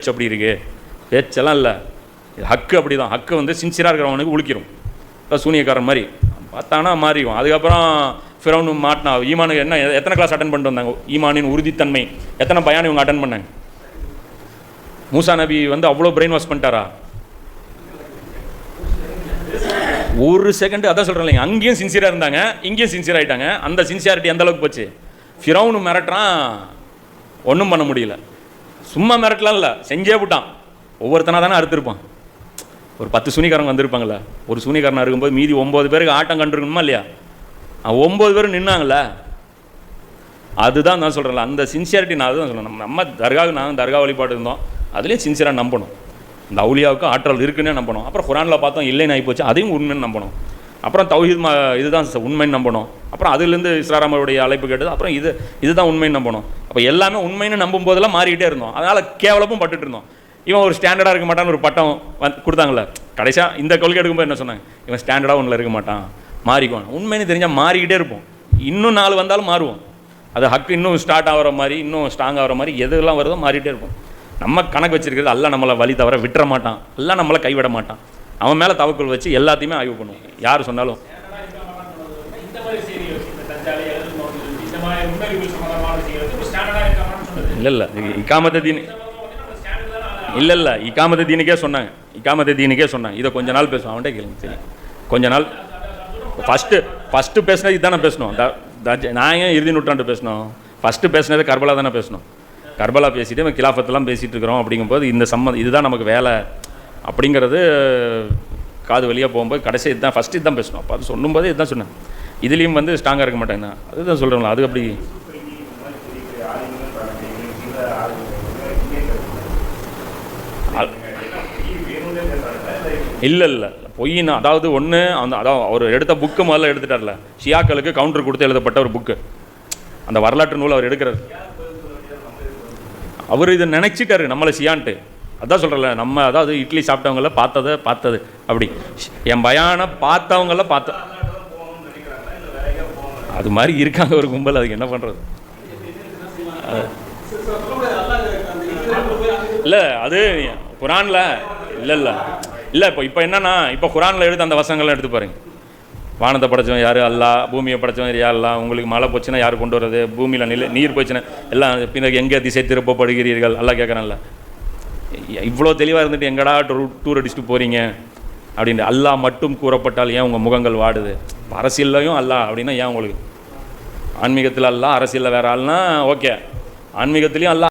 பேச்சு அப்படி இருக்கு. பேச்செல்லாம் இல்லை. இது ஹக்கு அப்படி தான் ஹக்கு வந்து சின்சியராக இருக்கிறவனுக்கு உழிக்கிறோம் இப்போ சூனியக்காரன் மாதிரி. பார்த்தானா மாறிடும் அதுக்கப்புறம் ஃபிரௌனு மாட்டினா ஈமானுக்கு என்ன எத்தனை கிளாஸ் அட்டன் பண்ணிட்டு வந்தாங்க? ஈமானின் உறுதித்தன்மை. எத்தனை பயான் இவங்க அட்டன் பண்ணாங்க? மூசா நபி வந்து அவ்வளோ பிரெயின் வாஷ் பண்ணிட்டாரா? ஒரு செகண்ட் அதான் சொல்கிறேன் இல்லைங்க. அங்கேயும் சின்சியராக இருந்தாங்க. இங்கேயும் சின்சியர் ஆயிட்டாங்க. அந்த சின்சியாரிட்டி எந்த அளவுக்கு போச்சு? ஃபிரௌனு மிரட்டுறான். ஒன்றும் பண்ண முடியல. சும்மா மிரட்டலாம் இல்லை செஞ்சே விட்டான். ஒவ்வொருத்தனா தானே அறுத்துருப்பான். ஒரு பத்து சுனிக்காரங்க வந்திருப்பாங்கல்ல ஒரு சூனிக்காரனா இருக்கும்போது மீதி ஒம்பது பேருக்கு ஆட்டம் கண்டுருக்கணுமா இல்லையா? அவன் ஒம்பது பேரும் நின்னாங்கல்ல. அதுதான் நான் சொல்கிறேன்ல அந்த சின்சியாரிட்டி நான் அதுதான் சொல்கிறேன் நம்ம நம்ம தர்காவுக்கு நாங்கள் தர்கா வழிபாடு இருந்தோம். அதுலேயும் சின்சியராக நம்பணும். இந்த அவுலியாவுக்கு ஆற்றல் இருக்குன்னே நம்பணும். அப்புறம் குரானில் பார்த்தோம் இல்லைன்னு ஆகி போச்சு அதையும் உண்மைன்னு நம்பணும். அப்புறம் தௌஹீத் இதுதான் உண்மைன்னு நம்பணும். அப்புறம் அதுலேருந்து இஸ்லாராமருடைய அழைப்பு கேட்டது அப்புறம் இது இதுதான் உண்மைன்னு நம்பணும். அப்போ எல்லாமே உண்மைன்னு நம்பும் போதெல்லாம் மாறிக்கிட்டே இருந்தோம். அதனால் கேவலமும் பட்டுட்டு இருந்தோம். இவன் ஒரு ஸ்டாண்டர்டாக இருக்க மாட்டான்னு ஒரு பட்டம் வந்து கொடுத்தாங்களே கடைசியாக இந்த கொள்கை எடுக்கும்போது என்ன சொன்னாங்க? இவன் ஸ்டாண்டர்டாக ஒன்றில் இருக்க மாட்டான். மாறிக்குவான் உண்மைன்னு தெரிஞ்சால் மாறிக்கிட்டே இருப்போம். இன்னும் நாலு வந்தாலும் மாறுவோம். அது ஹக்கு இன்னும் ஸ்டார்ட் ஆகிற மாதிரி இன்னும் ஸ்ட்ராங் ஆகிற மாதிரி எதுலாம் வருதோ மாறிட்டே இருப்போம். நம்ம கணக்கு வச்சிருக்கிறது அல்ல நம்மளை வழி தவிர விட்டுற மாட்டான். எல்லாம் நம்மளை கைவிட மாட்டான். அவன் மேலே தவக்குள் வச்சு எல்லாத்தையுமே ஆய்வு பண்ணுவோம். யார் சொன்னாலும். இந்த மாதிரி இல்லை இல்லை இக்காமத்த தீனி இல்லை இல்லை இக்காமத்த தீனுக்கே சொன்னாங்க. இக்காமத்த தீனுக்கே சொன்னாங்க. இதை கொஞ்ச நாள் பேசுவோம். அவன்கிட்ட கேளுங்க. சரி. கொஞ்ச நாள். ஃபஸ்ட்டு ஃபஸ்ட்டு பேசினது இதானே பேசணும். த- நான் ஏன் இறுதி நூற்றாண்டு பேசணும்? ஃபஸ்ட்டு பேசினது கர்பலா தானே பேசணும். கர்பலா பேசிட்டு இவன் கிலாஃபத்தெல்லாம் பேசிகிட்டு இருக்கிறோம் அப்படிங்கும்போது இந்த சம்மந்தம் இதுதான் நமக்கு வேலை. அப்படிங்கிறது காது வழியாக போகும்போது கடைசி இதுதான் ஃபஸ்ட்டு இதுதான் பேசணும். அப்போ அது சொல்லும்போது இதுதான் சொன்னேன் இதுலேயும் வந்து ஸ்ட்ராங்காக இருக்க மாட்டேங்கண்ணா அதுதான் சொல்கிறேங்களா அது அப்படி இல்லை இல்லை. பொய்னா அதாவது ஒன்று அந்த அதாவது அவர் எடுத்த புக்கு முதல்ல எடுத்துட்டார்ல. ஷியாக்களுக்கு கவுண்டர் கொடுத்து எழுதப்பட்ட ஒரு புக்கு அந்த வரலாற்று நூல் அவர் எடுக்கிறார். அவர் இதை நினச்சிட்டாரு நம்மளை ஷியான்ட்டு. அதான் சொல்கிறல நம்ம அதாவது இட்லி சாப்பிட்டவங்கள பார்த்ததை பார்த்தது. அப்படி. என் பயான பார்த்தவங்கள பார்த்த அது மாதிரி இருக்காங்க ஒரு கும்பல் அதுக்கு என்ன பண்ணுறது இல்லை அது குரானில் இல்லை இல்லை. இல்லை இப்போ இப்போ என்னன்னா இப்போ குரானில் எடுத்து அந்த வசங்கள்லாம் எடுத்து பாருங்க. வானத்தை படைச்சவன் யார்? அல்லா பூமியை படைச்சவன் யார்? அல்லா உங்களுக்கு மழை போச்சுன்னா யார் கொண்டு வர்றது? பூமியில் நில நீர் போச்சுன்னா எல்லாம் பின்னர் எங்கே திசை திருப்பப்படுகிறீர்கள்? எல்லாம் கேட்குறான்ல இவ்வளோ தெளிவாக இருந்துட்டு எங்கடா டூர் டூர் அடிச்சுட்டு போகிறீங்க அப்படின்ட்டு. அல்லாஹ் மட்டும் கூறப்பட்டால் ஏன் உங்கள் முகங்கள் வாடுது? அரசியல்லையும் அல்லா அப்படின்னா ஏன் உங்களுக்கு? ஆன்மீகத்தில் அல்லா அரசியலில் வேற ஆள்னா ஓகே. ஆன்மீகத்திலையும் அல்ல